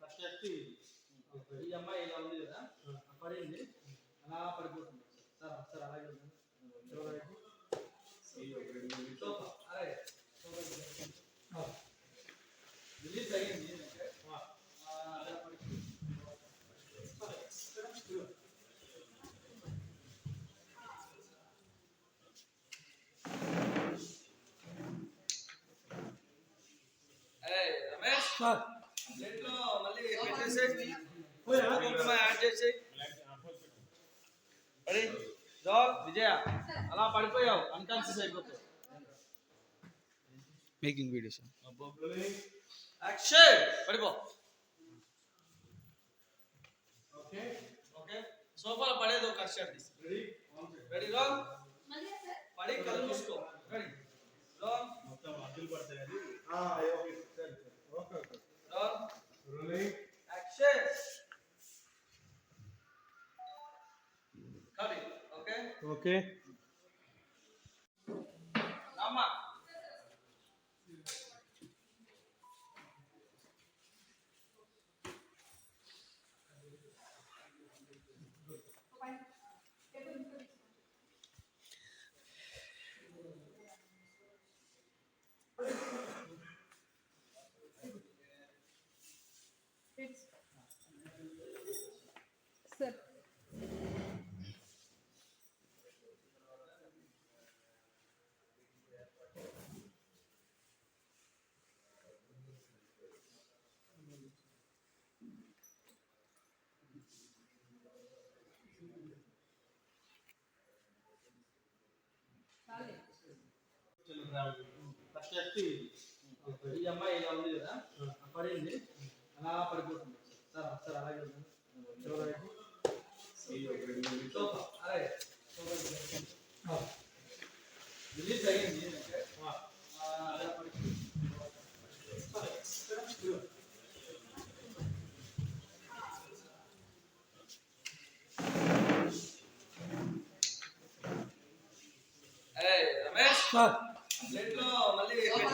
First వచ్చి ఈ అమ్మాయి ఇలా ఉంది కదా పడింది అలా పడిపోతుంది సార్ సార్ అలాగే ఉంది సోఫా అలాగే రిలీజ్ అయ్యింది ఆ, అలా పడిపోతుంది. కుంకుమ యాడ్ చేసేయ్. రెడీ? జాల్, విజయ అలా పడిపోయావు. అన్కాన్షియస్ అయిపోతావు. మేకింగ్ వీడియోస్ యాక్షన్ పడిపో. ఓకే సోఫాలో పడేది ఒక షర్ట్ తీసి రెడీ రాంగ్ పడి కళ్ళు మూసుకో రెడీ రాంగ్ రాంగ్ యాక్షన్ కవి ఓకే ఫస్ట్ వచ్చి ఈ అమ్మాయి ఇలా ఉంది కదా పడింది అలా పడిపోతుంది సార్ సార్ అలాగే ఉంది సోఫా అలాగే రిలీజ్ అయ్యింది ఆ, అలా పడిపోతుంది.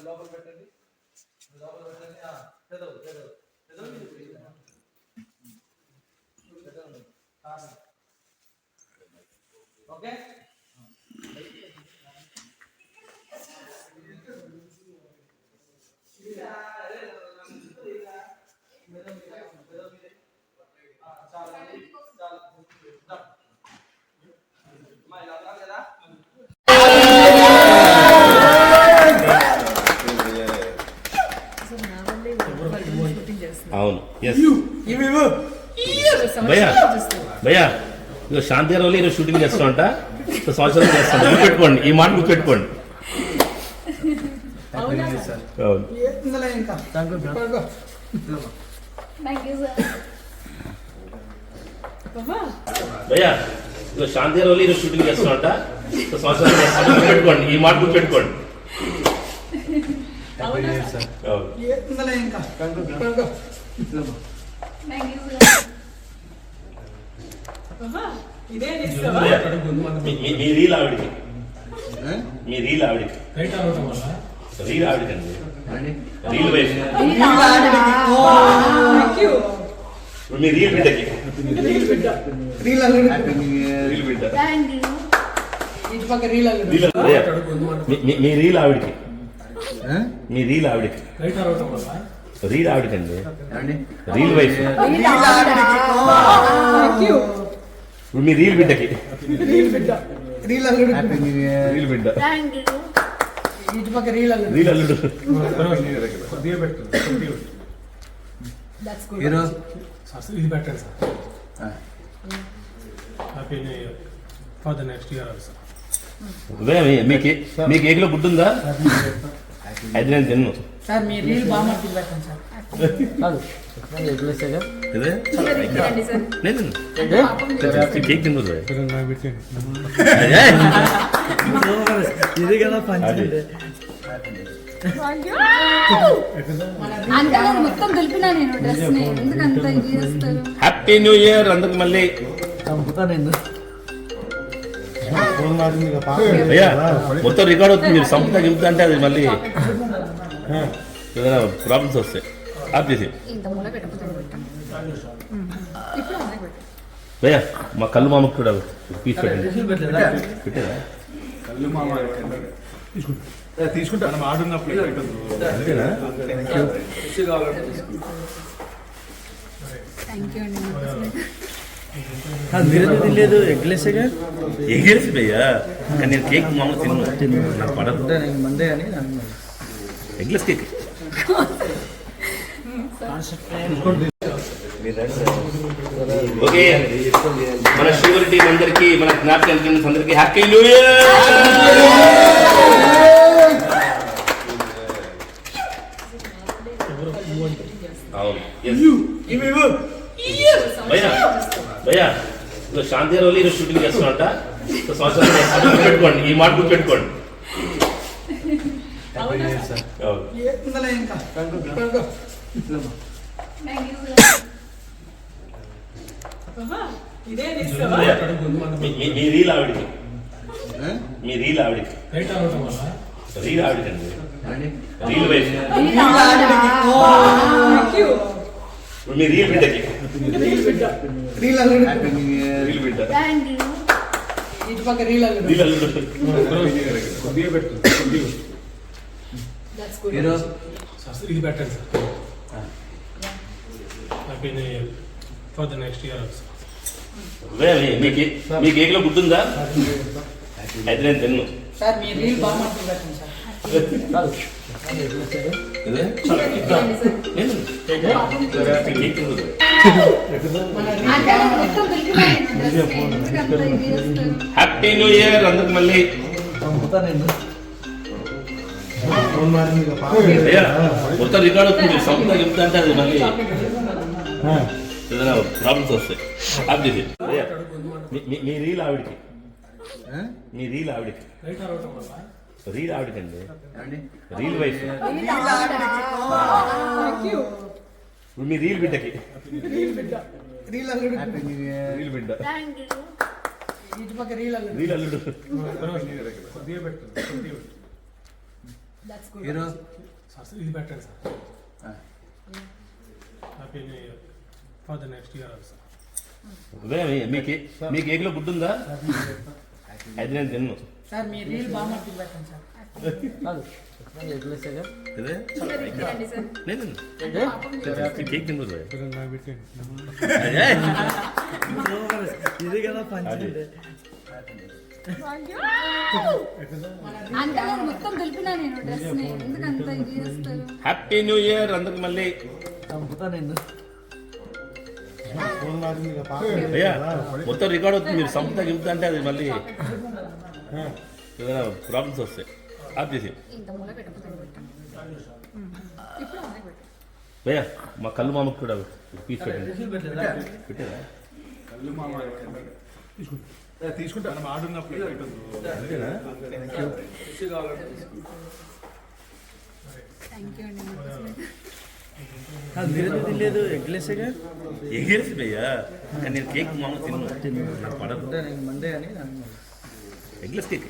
లోపల పెట్టండి లోపల పెట్టండి ఆ, పెదవు పెదవు పెదవు మీద పెట్టండి. పెదవు మీద. కాదు. ఓకే అవును ఎస్ భయ్యా భయ్యా ఇక శాంతి రోజు ఈరోజు షూటింగ్ చేస్తామంట సో సంవత్సరం చేస్తాం గుర్తుపెట్టుకోండి. ఈ మాట గుర్తుపెట్టుకోండి. భయ్యా ఇక శాంతి రోజు ఈరోజు షూటింగ్ చేస్తామంట సో సంవత్సరం చేస్తాం గుర్తుపెట్టుకోండి. ఈ మాట గుర్తుపెట్టుకోండి. అవును? మీ- మీ- మీ రీల్ ఆవిడికి మీ రీల్ ఆవిడికి రీల్ ఆవిడకండి రీల్ వైఫ్ ఇప్పుడు మీ రీల్ బిడ్డకి రీల్ బిడ్డ థ్యాంక్ యూ రీల్ భయ్యా, మీ- మీ- మీ రీల్ ఆవిడికి మీ రీల్ ఆవిడికి రీల్ ఆవిడకండి రీల్ వైఫ్ ఇప్పుడు మీ రీల్ బిడ్డకి. రీల్ బిడ్డ. థ్యాంక్ యూ రీల్ అల్లుడు. దట్స్ గుడ్ హీరో ఇది పెట్టండి sir. Happy new year for the next year also ఉదయం మీకు మీకు ఏకిలో గుడ్డు అది నేను తిన్ను సార్ మీ రీల్ బాగా పెట్టండి సార్. కాదు కేక్ ఇది కదా హ్యాపీ న్యూ ఇయర్ అందరికి మళ్ళీ. చంపుతా నేను. అయ్యా మొత్తం రికార్డ్ అవుతుంది మీరు సంపుతా గింపుతా అంటే అది మళ్ళీ ఏదైనా ప్రాబ్లమ్స్ వస్తాయి ఆఫ్ చేసి. భయ్యా మా కళ్ళు మామకు కూడా పీస్ పెట్టండి. పెట్టేదా? తీసుకుంటా. మనం ఆడున్నప్పుడు అంతేనా? థ్యాంక్ యూ అండి మీరే తినలేదు? ఎగ్లేసాగా ఎగేసి భయ్యా. కానీ నేను కేక్ మామూలు తిన్ను. నాకు పడదు. మండే అని ఎగ్లెస్ కేక్. ఓకే. మన షూర్ టీం అందరికి మన జ్ఞాపక అందరికి హ్యాపీ న్యూ ఇయర్! అవును. భయ్యా. ఇదిగో శాంతి గారు ఈరోజు షూటింగ్ చేస్తున్నట సో సంవత్సరం. పెట్టుకోండి. ఈ మాట గుర్తు పెట్టుకోండి. మీ- రీల్ ఆవిడకి మీ రీల్ ఆవిడకి రీల్ ఆవిడకండి రీల్ వైఫ్ మీ రీల్ బిడ్డకి రీల్ ఇటు పక్క రీల్ అల్లుడు. రీల్ అల్లుడు కొద్దిగా పెట్టు కొద్దిగా సార్ ఇది పెట్టండి sir. Happy for the next year also way, మీ- మీ కే- మీ కేక్లో గుర్తుందా? అయితే నేను తిన్ను. సార్ మీ రీల్ బాగా పెట్టండి సార్ హ్యాపీ న్యూ ఇయర్ అందరికి మళ్ళీ. చంపుతా మొత్తం రికార్డ్ సంపుతా గింపుతా అంటే అది మళ్ళీ ఏదైనా ప్రాబ్లమ్స్ వస్తాయి. ఆఫ్ చేసి అయ్యా మీ- రీల్ ఆవిడకి. మీ రీల్ ఆవిడకి. రీల్ ఆవిడకండి. Reel wife. ఇప్పుడు మీ రీల్ బిడ్డకి. రీల్ బిడ్డ. రీల్ అల్లుడు. ఇది పెట్టండి sir. For the next year also way, మీ- మీ కే- మీ కేక్లో గుర్తుందా అది నేను తిన్ను సార్ మీ రీల్ బాగా పెట్టండి సార్. ఇదే? కదా పంచి హ్యాపీ న్యూ ఇయర్ అందరికి మళ్ళీ. అయ్యా మొత్తం రికార్డ్ అవుతుంది. మీరు సంపుతా గింపుతా అంటే అది మళ్ళీ ఏదైనా ప్రాబ్లమ్స్ వస్తాయి ఆఫ్ చేసి. మా కళ్ళు మామకు కూడా పీస్ పెట్టండి. పెట్టేదా తీసుకుంటా. మనం ఆడున్నప్పుడు అంతేనా? థ్యాంక్ యూ అండి. మీరే తినలేదు. ఎగ్లేసాగా కానీ నేను కేక్ మామూలు తిన్ను. నాకు పడదు. మండే అని నన్ను ఎగ్లెస్ కేక్